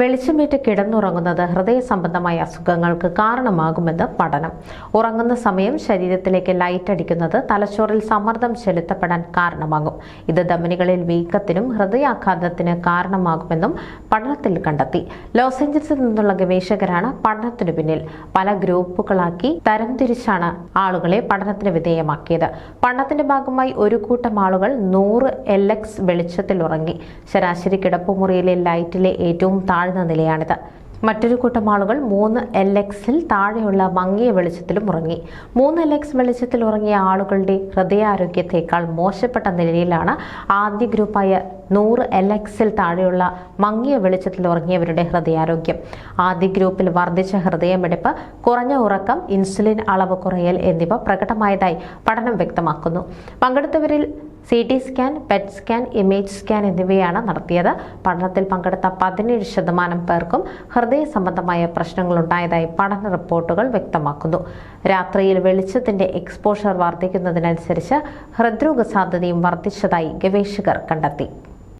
വെളിച്ചമേറ്റ് കിടന്നുറങ്ങുന്നത് ഹൃദയ സംബന്ധമായ അസുഖങ്ങൾക്ക് കാരണമാകുമെന്ന് പഠനം. ഉറങ്ങുന്ന സമയം ശരീരത്തിലേക്ക് ലൈറ്റ് അടിക്കുന്നത് തലച്ചോറിൽ സമ്മർദ്ദം ചെലുത്തപ്പെടാൻ കാരണമാകും. ഇത് ധമനികളിൽ വീക്കത്തിനും ഹൃദയാഘാതത്തിന് കാരണമാകുമെന്നും പഠനത്തിൽ കണ്ടെത്തി. ലോസ് ഏഞ്ചൽസിൽ നിന്നുള്ള ഗവേഷകരാണ് പഠനത്തിനു പിന്നിൽ. പല ഗ്രൂപ്പുകളാക്കി തരംതിരിച്ചാണ് ആളുകളെ പഠനത്തിന് വിധേയമാക്കിയത്. പഠനത്തിന്റെ ഭാഗമായി ഒരു കൂട്ടം ആളുകൾ നൂറ് എൽ എക്സ് വെളിച്ചത്തിൽ ഉറങ്ങി. ശരാശരി കിടപ്പുമുറിയിലെ ലൈറ്റിലെ ഏറ്റവും താഴ്ന്ന നിലയാണിത്. മറ്റൊരു കൂട്ടം ആളുകൾ മൂന്ന് എൽ എക്സിൽ താഴെയുള്ള മങ്ങിയ വെളിച്ചത്തിലും ഉറങ്ങി. മൂന്ന് എൽ എക്സ് വെളിച്ചത്തിൽ ഉറങ്ങിയ ആളുകളുടെ ഹൃദയാരോഗ്യത്തേക്കാൾ മോശപ്പെട്ട നിലയിലാണ് ആദ്യ ഗ്രൂപ്പായ നൂറ് എൽ എക്സിൽ താഴെയുള്ള മങ്ങിയ വെളിച്ചത്തിൽ ഉറങ്ങിയവരുടെ ഹൃദയാരോഗ്യം. ആദ്യ ഗ്രൂപ്പിൽ വർദ്ധിച്ച ഹൃദയമെടുപ്പ് കുറഞ്ഞ ഉറക്കം ഇൻസുലിൻ അളവ് കുറയൽ എന്നിവ പ്രകടമായതായി പഠനം വ്യക്തമാക്കുന്നു. പങ്കെടുത്തവരിൽ C T scan PET scan image scan എന്നിവയാണ് നടത്തിയത്. പഠനത്തിൽ പങ്കെടുത്ത പതിനേഴ് ശതമാനം പേർക്കും ഹൃദയ സംബന്ധമായ പ്രശ്നങ്ങൾ ഉണ്ടായതായി പഠന റിപ്പോർട്ടുകൾ വ്യക്തമാക്കുന്നു. രാത്രിയിൽ വെളിച്ചത്തിന്റെ എക്സ്പോഷർ വർദ്ധിക്കുന്നതിനനുസരിച്ച് ഹൃദ്രോഗ സാധ്യതയും വർദ്ധിച്ചതായി ഗവേഷകർ കണ്ടെത്തി.